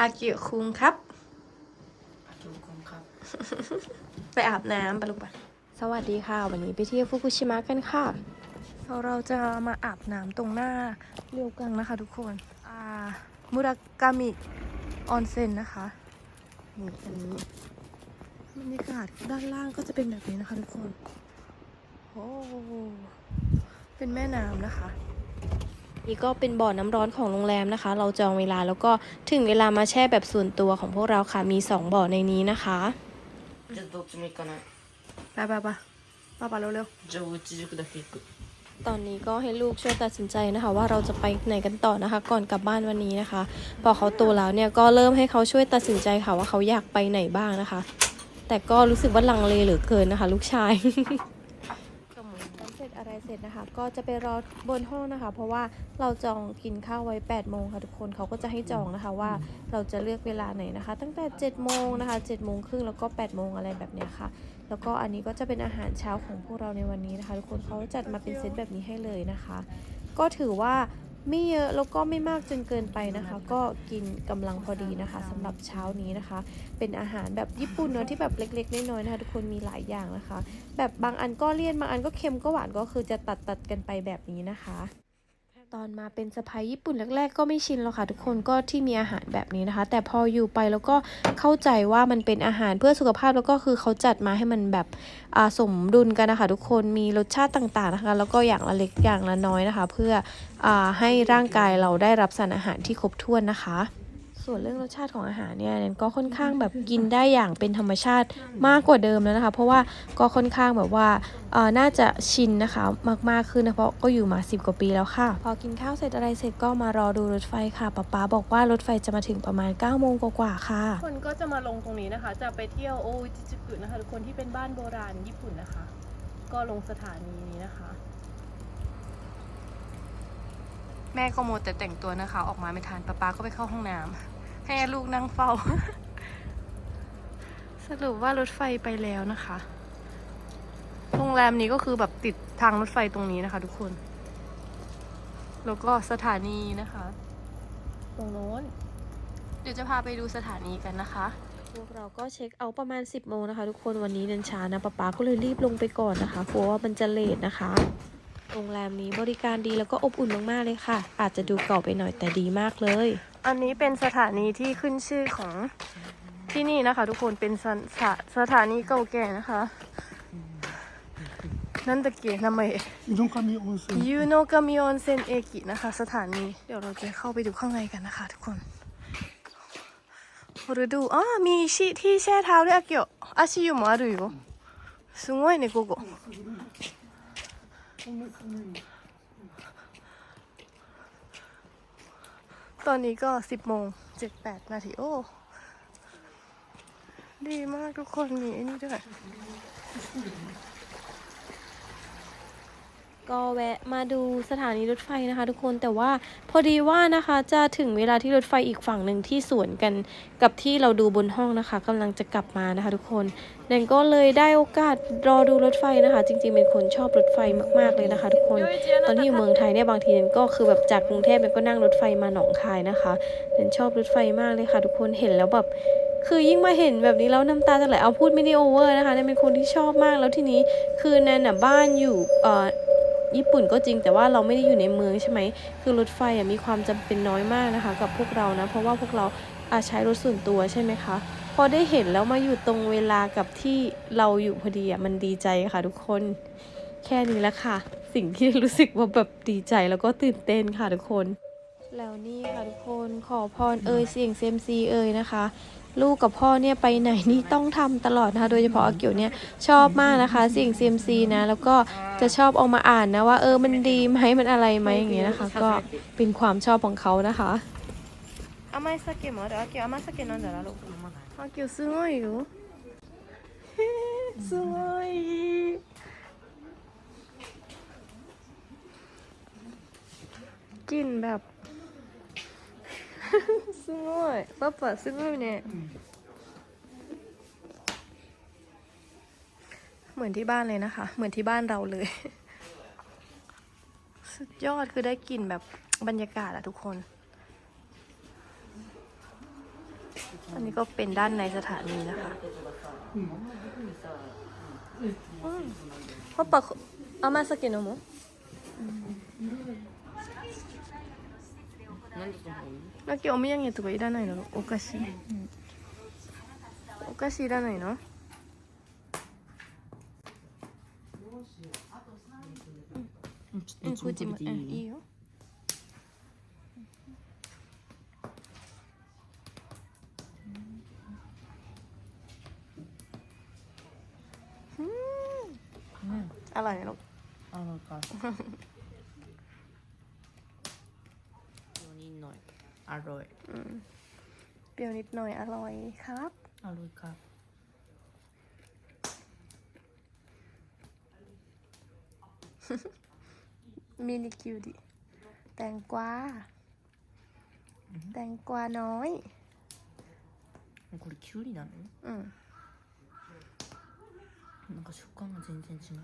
อากิคุงครับทุกคนครับ ไปอาบน้ำไปลูกไปสวัสดีค่ะ วันนี้ไปเที่ยวฟุกุชิมะกันค่ะ เราเราจะมาอาบน้ำตรงหน้าเรียวกังนะคะทุกคนอ่ามุรากามิออนเซ็นนะคะนี่อันนี้บรรยากาศด้านล่างก็จะเป็นแบบนี้นะคะทุกคน โอ้ เป็นแม่น้ำนะคะ นี่ก็เป็นบ่อน้ำร้อนของโรงแรมนะคะ เราจองเวลาแล้วก็ถึงเวลามาแช่แบบส่วนตัวของพวกเราค่ะ มี 2 บ่อในนี้นะคะไปไปไปไปไปเร็วๆตอนนี้ก็ให้ลูกช่วยตัดสินใจนะคะ ว่าเราจะไปไหนกันต่อนะคะ ก่อนกลับบ้านวันนี้นะคะ พอเขาโตแล้วเนี่ยก็เริ่มให้เขาช่วยตัดสินใจค่ะว่าเขาอยากไปไหนบ้างนะคะ แต่ก็รู้สึกว่าลังเลเหลือเกินนะคะ ลูกชาย อะไรเสร็จนะคะ ก็จะไปรอบนห้องนะคะ เพราะว่าเราจองกินข้าวไว้8โมงค่ะทุกคนเขาก็จะให้จองนะคะว่าเราจะเลือกเวลาไหนนะคะ ตั้งแต่7โมงนะคะ7โมงครึ่งแล้วก็8โมงอะไรแบบนี้ค่ะ แล้วก็อันนี้ก็จะเป็นอาหารเช้าของพวกเราในวันนี้นะคะ ทุกคนเขาจัดมาเป็นเซตแบบนี้ให้เลยนะคะ ก็ถือว่า ไม่เยอะแล้วก็ไม่มากจนเกินไปนะคะ ก็กินกำลังพอดีนะคะสำหรับเช้านี้นะคะ เป็นอาหารแบบญี่ปุ่นเนอะที่แบบเล็กๆน้อยๆนะคะทุกคนมีหลายอย่างนะคะ แบบบางอันก็เลี่ยนบางอันก็เค็มก็หวานก็คือจะตัดตัดกันไปแบบนี้นะคะ ตอนมาเป็นสะพายญี่ปุ่นแรก ๆ ก็ไม่ชินหรอกค่ะทุกคนก็ที่มีอาหารแบบนี้นะคะ แต่พออยู่ไปแล้วก็เข้าใจว่ามันเป็นอาหารเพื่อสุขภาพแล้วก็คือเขาจัดมาให้มันแบบอ่าสมดุลกันนะคะทุกคนมีรสชาติต่างๆนะคะ แล้วก็อย่างละเล็กอย่างละน้อยนะคะ เพื่ออาให้ร่างกายเราได้รับสารอาหารที่ครบถ้วนนะคะ ส่วนเรื่องรสชาติของอาหารเนี่ยแนนก็ค่อนข้างแบบกินได้อย่างเป็นธรรมชาติมากกว่าเดิมแล้วนะคะ เพราะว่าก็ค่อนข้างแบบว่าเอ่อน่าจะชินนะคะมากๆขึ้นนะเพราะก็อยู่มา 10 กว่าปีแล้วค่ะ พอกินข้าวเสร็จอะไรเสร็จก็มารอดูรถไฟค่ะป๊าป๊าบอกว่ารถไฟจะมาถึงประมาณ9โมงกว่าๆค่ะคนก็จะมาลงตรงนี้นะคะ จะไปเที่ยวโอจิจุกุนะคะทุกคนที่เป็นบ้านโบราณญี่ปุ่นนะคะ ก็ลงสถานีนี้นะคะแม่ก็โมวแต่แต่งตัวนะคะ ออกมาไม่ทันป๊าป๊าก็ไปเข้าห้องน้ำ ให้ลูกนั่งเฝ้า สรุปว่ารถไฟไปแล้วนะคะ โรงแรมนี้ก็คือแบบติดทางรถไฟตรงนี้นะคะ ทุกคน แล้วก็สถานีนะคะ ตรงโน้น เดี๋ยวจะพาไปดูสถานีกันนะคะพวกเราก็เช็คเอาประมาณ 10 โมงนะคะ ทุกคนวันนี้เดินช้านะป๊าป๊าก็เลยรีบลงไปก่อนนะคะกลัวว่ามันจะเลทนะคะ โรงแรมนี้บริการดีแล้วก็อบอุ่นมากๆเลยค่ะ อาจจะดูเก่าไปหน่อยแต่ดีมากเลย อันนี้เป็นสถานีที่ขึ้นชื่อของที่นี่นะคะ ทุกคนเป็นสถาสถานีเก่าแก่นะคะ นั่นตะเกียนามะ 井の上温泉 ยูโนกามิออนเซนเอกินะคะ สถานี เดี๋ยวเราจะเข้าไปดูข้างในกันนะคะ ทุกคนฤดูอ๋อมีชิที่แช่เท้าด้วยอากิโออาชิยุもあるよすごいねここ ตอนนี้ก็สิบโมงเจ็ดแปดนาทีโอ้ดีมากทุกคนมีไอ้นี่ด้วย ก็แวะมาดูสถานีรถไฟนะคะทุกคนแต่ว่าพอดีว่านะคะจะถึงเวลาที่รถไฟอีกฝั่งหนึ่งที่สวนกันกับที่เราดูบนห้องนะคะกำลังจะกลับมานะคะ ทุกคนเดนก็เลยได้โอกาสรอดูรถไฟนะคะ จริงๆเป็นคนชอบรถไฟมากๆเลยนะคะ ทุกคนตอนที่อยู่เมืองไทยเนี่ยบางทีเดนก็คือแบบจากกรุงเทพเดนก็นั่งรถไฟมาหนองคายนะคะเดนชอบรถไฟมากเลยค่ะ ทุกคนเห็นแล้วแบบคือยิ่งมาเห็นแบบนี้แล้วน้ำตาจะไหลเอาพูดไม่ได้โอเวอร์นะคะแนนเป็นคนที่ชอบมากแล้วทีนี้คือแนนน่ะบ้านอยู่เอ่อ ญี่ปุ่นก็จริงแต่ว่าเราไม่ได้อยู่ในเมืองใช่ไหมคือรถไฟมีความจำเป็นน้อยมากนะคะ กับพวกเรานะเพราะว่าพวกเราอาใช้รถส่วนตัวใช่ไหมคะพอได้เห็นแล้วมาอยู่ตรงเวลากับที่เราอยู่พอดีอะมันดีใจค่ะทุกคน แค่นี้แหละค่ะ สิ่งที่รู้สึกว่าแบบดีใจแล้วก็ตื่นเต้นค่ะทุกคน แล้วนี่ค่ะทุกคนขอพรเอ่ยเสียงเซมซีเอ่ยนะคะ ลูกกับพ่อเนี่ยไปไหนนี่ต้องทำตลอดนะคะ โดยเฉพาะอาเกียวเนี่ยชอบมากนะคะเสียงเซยมซีนะ แล้วก็จะชอบเอามาอ่านนะว่าเออมันดีไหมมันอะไรไหมอย่างเงี้ยนะคะ ก็เป็นความชอบของเขานะคะอามาสเกะมอเดี๋ยวอาเกียวอามาสเกะนั่นเดี๋ยวลูกอาเกียวすごいよすごいกลิ่นแบบ すごいパパすごいねเหมือนที่บ้านเลยนะคะ เหมือนที่บ้านเราเลย สุดยอดคือได้กลิ่นแบบบรรยากาศอะทุกคน อันนี้ก็เป็นด้านในสถานีนะคะพ่อปะอามาสกิโนโม 何だと思うだけお土産とかいらないのお菓子、お菓子いらないのうんちょうんっとどっちも食べていいいいよねอร่อยไหมลูก あなんか4人 อร่อย เปรี้ยวนิดหน่อยอร่อยครับ อร่อยครับ มินิคิวดิแตงกวาแตงกวาน้อย これきゅうりなの อืม なんか食感が全然違う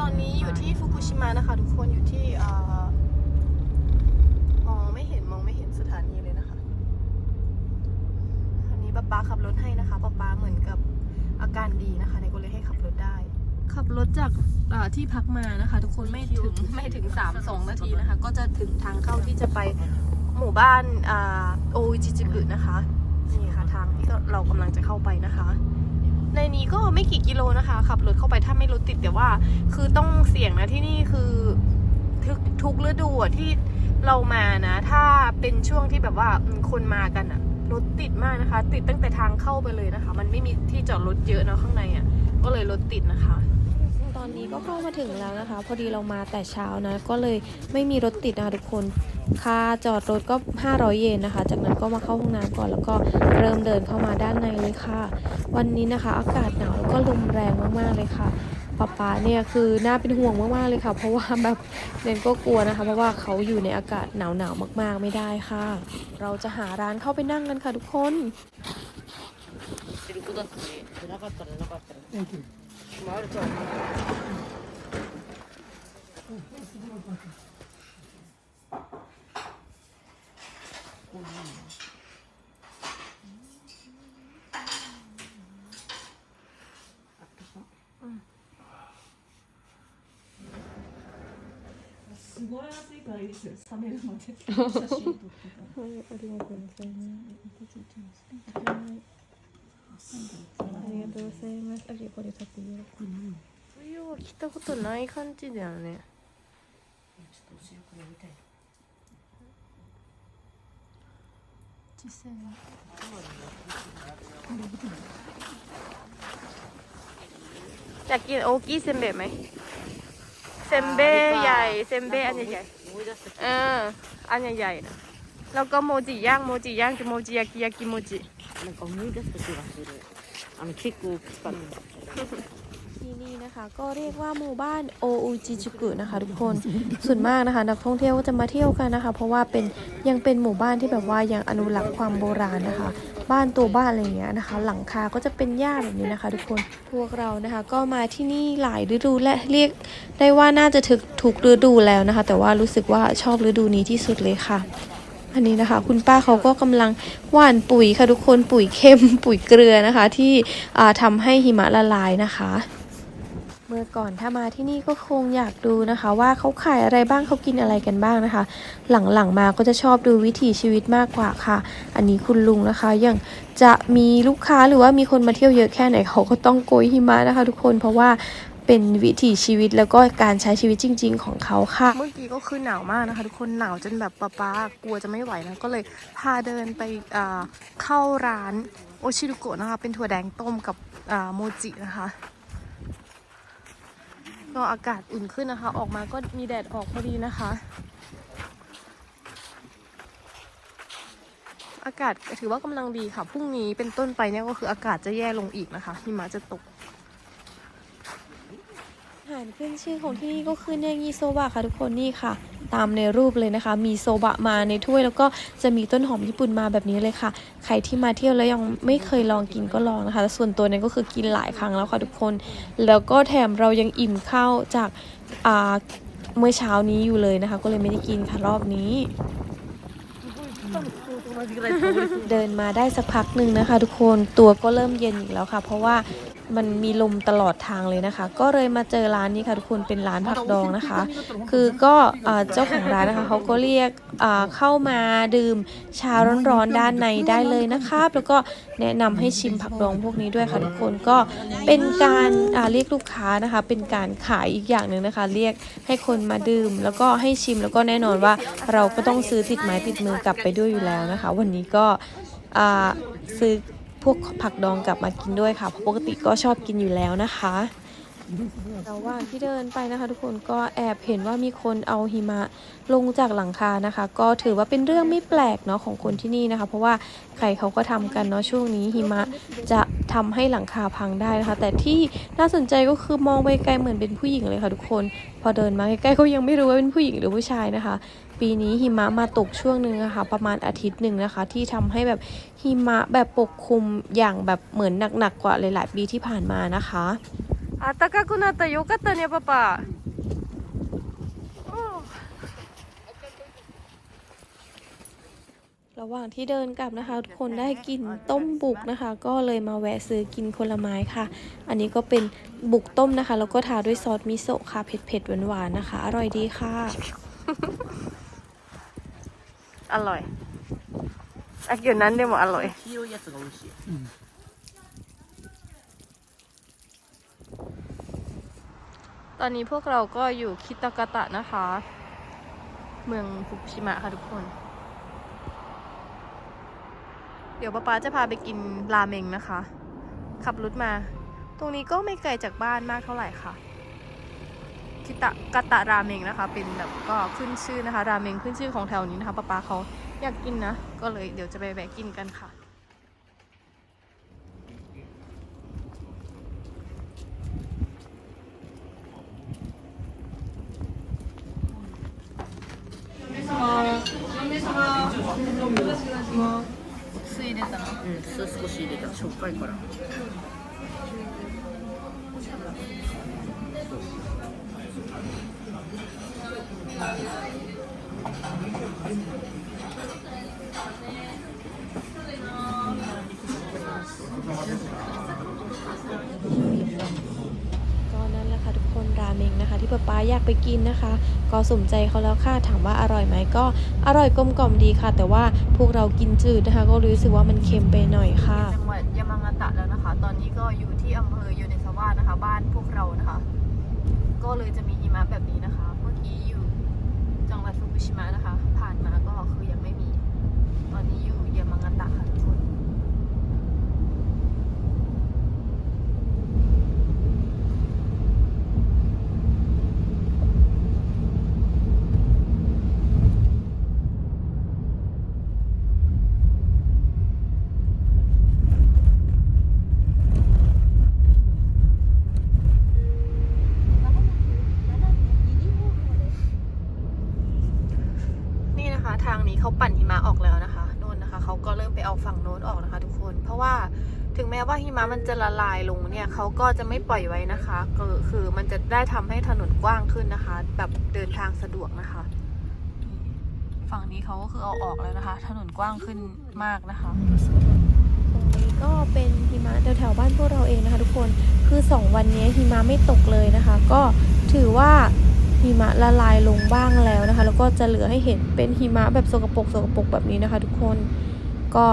ตอนนี้อยู่ที่ฟุกุชิมะนะคะ ทุกคนอยู่ที่เอ่อมองไม่เห็นมองไม่เห็นสถานีเลยนะคะอันนี้ ป๊าป๊าขับรถให้นะคะป๊าป๊าเหมือนกับอาการดีนะคะในก็เลยให้ขับรถได้ ขับรถจากเอ่อที่พักมานะคะ ทุกคนไม่ถึงไม่ถึงสามสองนาทีนะคะ ก็จะถึงทางเข้าที่จะไปหมู่บ้านอ่าโออิจิจิกุนะคะนี่ค่ะทางที่เรากำลังจะเข้าไปนะคะ ในนี้ก็ไม่กี่กิโลนะคะขับรถเข้าไปถ้าไม่รถติดแต่ว่า คือต้องเสี่ยงนะที่นี่คือทุกทุกฤดูอะที่เรามานะ ถ้าเป็นช่วงที่แบบว่าอืมคนมากันอะ รถติดมากนะคะ ติดตั้งแต่ทางเข้าไปเลยนะคะ มันไม่มีที่จอดรถเยอะเนาะข้างในอะก็เลยรถติดนะคะ ตอนนี้ก็เข้ามาถึงแล้วนะคะ พอดีเรามาแต่เช้านะ ก็เลยไม่มีรถติดนะคะทุกคนค่าจอดรถก็ 500 เยนนะคะ จากนั้นก็มาเข้าห้องน้ำก่อนแล้วก็เริ่มเดินเข้ามาด้านในเลยค่ะ วันนี้นะคะ อากาศหนาวแล้วก็ลมแรงมากๆเลยค่ะ ป๊าป๊าเนี่ยคือน่าเป็นห่วงมากๆเลยค่ะ เพราะว่าแบบเรนก็กลัวนะคะ เพราะว่าเขาอยู่ในอากาศหนาวๆมากๆไม่ได้ค่ะ เราจะหาร้านเข้าไปนั่งกันค่ะทุกคนしてすごい暑いからいいですよ。冷めるまで。写真撮ってた。はい、ありがとうございます。ありがとうございます。あ、これ立ってよ。冬は着たことない感じだよね。ちょっと後ろから見たい。実際は。じゃあ、大きいせんべいไ。 ซมเบะใหญ่เซมเบะอันใหญ่ 思い出した ๆเอออันใหญ่ๆนะแล้วก็โมจิย่างโมจิย่างกับโมจิยากิยากิโมจิ なんか思い出した気がするあの結構大きかった ที่นี่นะคะก็เรียกว่าหมู่บ้านโออุจิจุกุนะคะทุกคน ส่วนมากนะคะนักท่องเที่ยวก็จะมาเที่ยวกันนะคะ เพราะว่าเป็นยังเป็นหมู่บ้านที่แบบว่ายังอนุรักษ์ความโบราณนะคะ บ้านตัวบ้านอะไรเงี้ยนะคะ หลังคาก็จะเป็นหญ้าแบบนี้นะคะ ทุกคนพวกเรานะคะ ก็มาที่นี่หลายฤดูและเรียกได้ว่าน่าจะถึกถูกฤดูแล้วนะคะ แต่ว่ารู้สึกว่าชอบฤดูนี้ที่สุดเลยค่ะ อันนี้นะคะ คุณป้าเขาก็กำลังหว่านปุ๋ยค่ะทุกคนปุ๋ยเข้มปุ๋ยเกลือนะคะ ที่ทำทำให้หิมะละลายนะคะ มื่อก่อนถ้ามาที่นี่ก็คงอยากดูนะคะ ว่าเขาขายอะไรบ้างเขากินอะไรกันบ้างนะคะ หลังๆมาก็จะชอบดูวิถีชีวิตมากกว่าค่ะ อันนี้คุณลุงนะคะยังจะมีลูกค้าหรือว่ามีคนมาเที่ยวเยอะแค่ไหนเขาก็ต้องโกยหิมะนะคะ ทุกคนเพราะว่าเป็นวิถีชีวิตแล้วก็การใช้ชีวิตจริง ๆ ของเขาค่ะ เมื่อกี้ก็คือหนาวมากนะคะ ทุกคนหนาวจนแบบป๊าป๊ากลัวจะไม่ไหวนะก็เลยพาเดินไปอ่าเข้าร้านโอชิรุโกะนะคะ เป็นถั่วแดงต้มกับอ่าโมจินะคะ รออากาศอุ่นขึ้นนะคะ ออกมาก็มีแดดออกพอดีนะคะ อากาศถือว่ากำลังดีค่ะพรุ่งนี้เป็นต้นไปเนี่ยก็คืออากาศจะแย่ลงอีกนะคะหิมะจะตกอาหารขึ้นชื่อของที่นี่ก็คือเนงีโซบะค่ะทุกคนนี่ค่ะ ตามในรูปเลยนะคะ มีโซบะมาในถ้วย แล้วก็จะมีต้นหอมญี่ปุ่นมาแบบนี้เลยค่ะ ใครที่มาเที่ยวแล้วยังไม่เคยลองกินก็ลองนะคะ ส่วนตัวนี้ยก็คือกินหลายครั้งแล้วค่ะทุกคน แล้วก็แถมเรายังอิ่มข้าวจากเมื่อเช้านี้อยู่เลยนะคะ ก็เลยไม่ได้กินค่ะรอบนี้เดินมาได้สักพักหนึ่งนะคะ ทุกคนตัวก็เริ่มเย็นอีกแล้วค่ะ เพราะว่า มันมีลมตลอดทางเลยนะคะ ก็เลยมาเจอร้านนี้ค่ะทุกคนเป็นร้านผักดองนะคะ คือก็เอ่อเจ้าของร้านนะคะเขาก็เรียกอ่าเข้ามาดื่มชาร้อนๆด้านในได้เลยนะครับแล้วก็แนะนำให้ชิมผักดองพวกนี้ด้วยค่ะทุกคนก็เป็นการอ่าเรียกลูกค้านะคะ เป็นการขายอีกอย่างหนึ่งนะคะ เรียกให้คนมาดื่ม แล้วก็ให้ชิมแล้วก็แน่นอนว่า เราก็ต้องซื้อติดไม้ติดมือกลับไปด้วยอยู่แล้วนะคะ วันนี้ก็อ่าซื้อ พวกผักดองกลับมากินด้วยค่ะเพราะปกติก็ชอบกินอยู่แล้วนะคะ ระหว่างที่เดินไปนะคะ ทุกคนก็แอบเห็นว่ามีคนเอาหิมะลงจากหลังคานะคะ ก็ถือว่าเป็นเรื่องไม่แปลกเนาะของคนที่นี่นะคะ เพราะว่าใครเขาก็ทำกันเนาะช่วงนี้หิมะจะทำให้หลังคาพังได้นะคะ แต่ที่น่าสนใจก็คือมองไปไกลเหมือนเป็นผู้หญิงเลยค่ะทุกคน พอเดินมาใกล้ๆก็ยังไม่รู้ว่าเป็นผู้หญิงหรือผู้ชายนะคะ ปีนี้หิมะมาตกช่วงหนึ่งอะคะประมาณอาทิตย์หนึ่งนะคะ ที่ทำให้แบบหิมะแบบปกคลุมอย่างแบบเหมือนหนักๆกว่าหลายๆปีที่ผ่านมานะคะ あったかくなったよかったねパパระหว่างที่เดินกลับนะคะทุกคนได้กินต้มบุกนะคะ ก็เลยมาแวะซื้อกินคนละไม้ค่ะ อันนี้ก็เป็นบุกต้มนะคะ แล้วก็ทาด้วยซอสมิโซะค่ะเผ็ดๆหวานๆนะคะ อร่อยดีค่ะ อร่อยあ今日何でもอร่อย 黄色いやつが美味しい ต อนนี้พวกเราก็อยู่คิตากาตะนะคะ เมืองฟุกุชิมะค่ะทุกคน เดี๋ยวป๊าป๊าจะพาไปกินราเมงนะคะ ขับรถมา ตรงนี้ก็ไม่ไกลจากบ้านมากเท่าไหร่ค่ะคิตากาตะราเมงนะคะ เป็นแบบก็ขึ้นชื่อนะคะ ราเมงขึ้นชื่อของแถวนี้นะคะป๊าป๊าเขาอยากกินนะ ก็เลยเดี๋ยวจะไปแวะกินกันค่ะ 願いします。酢入れた。うん、酢少し入れた。しょっぱいから。Thank you. ราเมงนะคะ ที่ป๊าป๊าอยากไปกินนะคะ ก็สมใจเขาแล้วค่ะถามว่าอร่อยไหมก็อร่อยกลมกล่อมดีค่ะ แต่ว่าพวกเรากินจืดนะคะ ก็รู้สึกว่ามันเค็มไปหน่อยค่ะจังหวัดยามางาตะแล้วนะคะ ตอนนี้ก็อยู่ที่อำเภอโยเนซาวะนะคะ บ้านพวกเรานะคะ ก็เลยจะมีหิมะแบบนี้นะคะ เมื่อกี้อยู่จังหวัดฟุกุชิมะนะคะ ผ่านมาก็คือยังไม่มี ตอนนี้อยู่ยามางาตะค่ะทุกคน นี่นะคะ ทางนี้เขาปั่นหิมะออกแล้วนะคะโน่นนะคะเขาก็เริ่มไปเอาฝั่งโน้นออกนะคะ ทุกคน เพราะว่าถึงแม้ว่าหิมะมันจะละลายลงเนี่ยเขาก็จะไม่ปล่อยไว้นะคะก็คือมันจะได้ทำให้ถนนกว้างขึ้นนะคะ แบบเดินทางสะดวกนะคะนี่ฝั่งนี้เขาก็คือเอาออกแล้วนะคะ ถนนกว้างขึ้นมากนะคะตรงนี้ก็เป็นหิมะแถวๆบ้านพวกเราเองนะคะ ทุกคนคือ 2 วันนี้หิมะไม่ตกเลยนะคะ ก็ถือว่าหิมะละลายลงบ้างแล้วนะคะ แล้วก็จะเหลือให้เห็นเป็นหิมะแบบสกปรกสกปรกแบบนี้นะคะ ทุกคนก็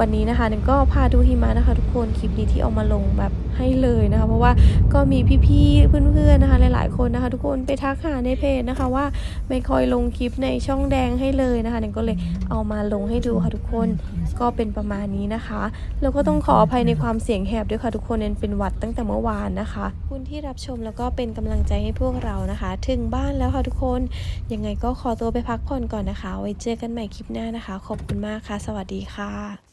วันนี้นะคะนึงก็พาดูหิมะนะคะ ทุกคนคลิปนี้ที่เอามาลงแบบให้เลยนะคะ เพราะว่าก็มีพี่ๆเพื่อนๆนะคะ หลายๆคนนะคะ ทุกคนไปทักหาในเพจนะคะว่าไม่คอยลงคลิปในช่องแดงให้เลยนะคะนึงก็เลยเอามาลงให้ดูค่ะทุกคนก็เป็นประมาณนี้นะคะ แล้วก็ต้องขออภัยในความเสียงแหบด้วยค่ะทุกคนเนนเป็นหวัดตั้งแต่เมื่อวานนะคะคุณที่รับชมแล้วก็เป็นกำลังใจให้พวกเรานะคะ ถึงบ้านแล้วค่ะทุกคนยังไงก็ขอตัวไปพักผ่อนก่อนนะคะ ไว้เจอกันใหม่คลิปหน้านะคะ ขอบคุณมากค่ะ สวัสดีค่ะ